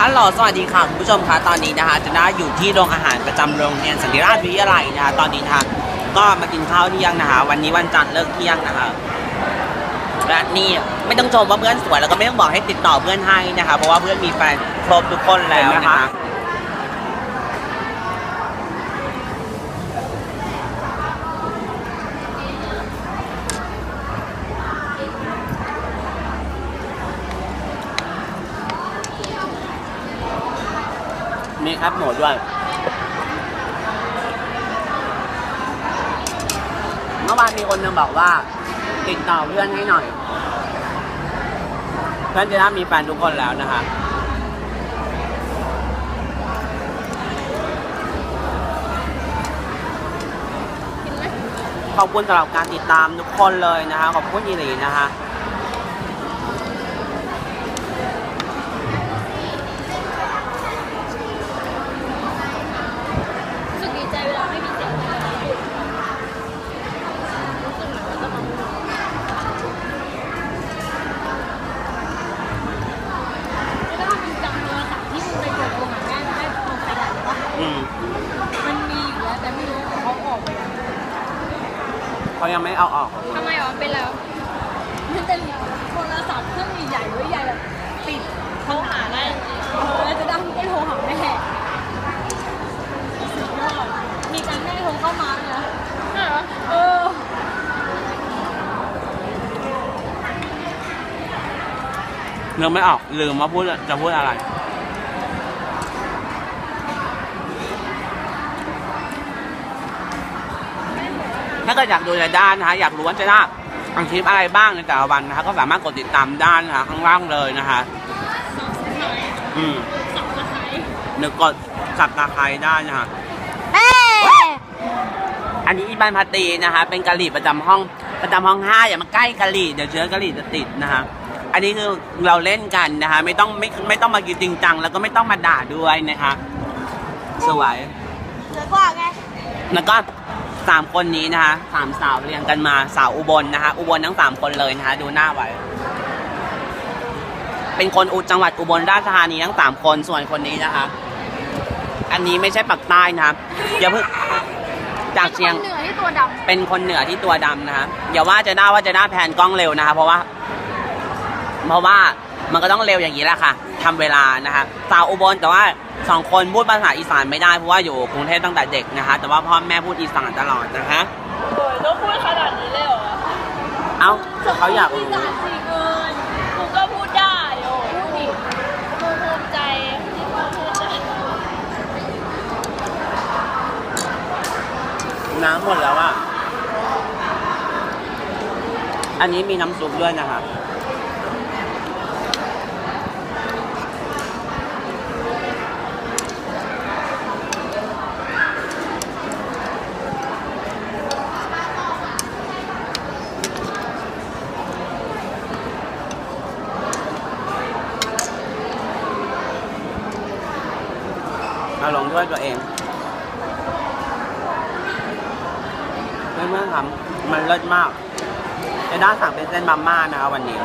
ฮัลโหลสวัสดีค่ะคุณผู้ชมคะตอนนี้นะคะจะได้อยู่ที่โรงอาหารประจำโรงเรียนสันติราชวิทยาลัยนะคะตอนนี้นะคะก็มากินข้าวเที่ยงนะคะ วันนี้วันจันทร์เลิกเที่ยงนะคะและนี่ไม่ต้องชมว่าเพื่อนสวยแล้วก็ไม่ต้องบอกให้ติดต่อเพื่อนให้นะคะ เพราะว่าเพื่อนมีแฟนครบทุกคนแล้วนะคะ ครับหมูด้วย เมื่อวานมีคนนึงบอกว่า ติดต่อเพื่อนให้หน่อย เพื่อนจะได้มีแฟนทุกคนแล้วนะคะขอบคุณสำหรับการติดตามทุกคนเลยนะคะ ขอบคุณยีหลีนะคะ รู้สึกดี ใจเวลาไม่มีเสียงเลยรู้สึกเหมือนมันจะมาแล้วก็มีจำโทรศัพท์ที่มึงไปกดโทรหาแม่ได้โทรไปได้ปะอืมมันมีอยู่แล้วแต่ไม่รู้ว่าเขาออกไปแล้วเขายังไม่เอาออกทำไมอ๋อเป็นแล้วมันเป็นโทรศัพท์เครื่องใหญ่ๆด้วยใหญ่แบบปิดโทรหาได้แล้วจะได้ไม่โทรหาแม่สุดยอดมีการแม่โทรเข้ามาเลยนะเออ นึกไม่ออกลืมว่าพูดจะพูดอะไร ถ้าเกิดอยากดูในด้านนะคะอยากรู้ว่าจะได้อังคลิปอะไรบ้างในแต่ละวันนะคะก็สามารถกดติดตามด้านนะคะข้างล่างเลยนะคะอืมสับตะไคร้นึกกดสับตาไคร้ได้นะคะแม่อันนี้อีบานพาตีนะคะ เป็นกะหรี่ประจำห้องประจำห้องห้าอย่ามาใกล้กะหรี่เดี๋ยวเชื้อกะหรี่จะติดนะคะ อันนี้คือเราเล่นกันนะคะ ไม่ต้องไม่ไม่ต้องมากินจริงจังแล้วก็ไม่ต้องมาด่าด้วยนะคะ สวยเหลือกว่าไงแล้วก็สามคนนี้นะคะสามสาวเรียงกันมาสาวอุบลนะคะ อุบลทั้งสามคนเลยนะคะ ดูหน้าไว้เป็นคนอุจังหวัดอุบลราชธานีทั้งสามคนส่วนคนนี้นะคะ อันนี้ไม่ใช่ปักใต้นะครับอย่าเพิ่งจากเชียงเหนือที่ตัวดเป็นคนเหนือที่ตัวดำนะครับอย่าว่าจะได้ว่าจะได้แผนกล้องเร็วนะคะเพราะว่า เพราะว่ามันก็ต้องเร็วอย่างนี้แหละค่ะทำเวลานะคะสาวอุบลแต่ว่าสองคนพูดภาษาอีสานไม่ได้เพราะว่าอยู่กรุงเทพตั้งแต่เด็กนะคะ แต่ว่าพ่อแม่พูดอีสานตลอดนะคะำโอ้ยต้องพูดขนาดนี้เลยเหรอเอ้าเขาอยากพูดรู้ภาษาสี่เกินกูก็พูดได้โอ้พูดดิกูภูมิใจที่กูพูดได้น้ำหมดแล้วอะอันนี้มีน้ำซุปด้วยนะคะ เอาลงด้วยตัวเองเมื่อครับมันเลิศมากจะด้าสั่งเป็นเส้นมาม่านะคะวันนี้